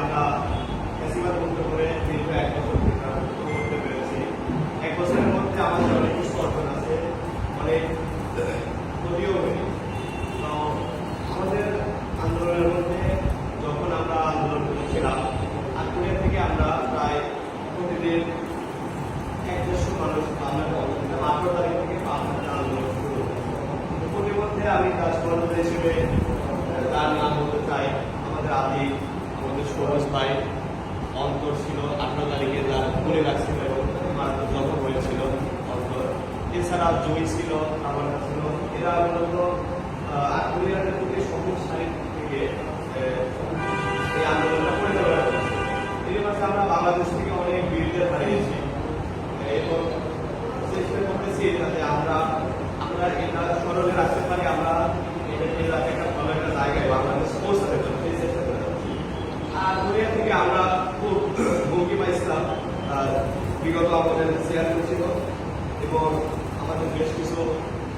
আমরা বেশিরভাগ মুক্ত করে দীর্ঘ এক বছর করতে পেরেছি। এক বছরের মধ্যে আমাদের অনেক কিছু আছে, অনেক ক্ষতিও আমাদের আন্দোলনের মধ্যে যখন আমরা আন্দোলন করেছিলাম আন্দোলনের থেকে আমরা প্রায় প্রতিদিন এক দেড়শো মানুষ আমরা আঠারো তারিখ থেকে পাঁচ হাজার আন্দোলন শুরু প্রতিমধ্যে আমি কাজ হিসেবে তার নাম বলতে চাই আমাদের আদি বন্ধু সুরজ ভাই অন্তর ছিল, আঠারো তারিখে তার খুলে রাখছিল এবং হয়েছিল অন্তর। এছাড়া জমি ছিল আমার ছিল। এরা মূলত আন্দোলনের থেকে সবুজ সাইড থেকে এই আন্দোলনটা করে করছে এই আমরা বাংলাদেশ থেকে অনেক বিরোধীরা হারিয়েছি। এবং চেষ্টা করতেছি যাতে আমরা আমরা এটা স্মরণে রাখতে পারি, আমরা আমরা খুব মৌকিমা ইসলাম বিগত আমাদের চেয়ারম্যান ছিল এবং আমাদের বেশ কিছু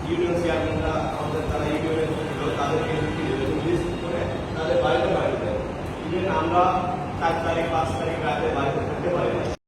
ইউনিয়ন চেয়ারম্যানরা আমাদের তারা ইউনিয়নের তাদেরকে করে তাদের বাড়িতে বাড়িতে ইভেন আমরা চার তারিখ, পাঁচ তারিখ রাতে বাড়িতে থাকতে পারি না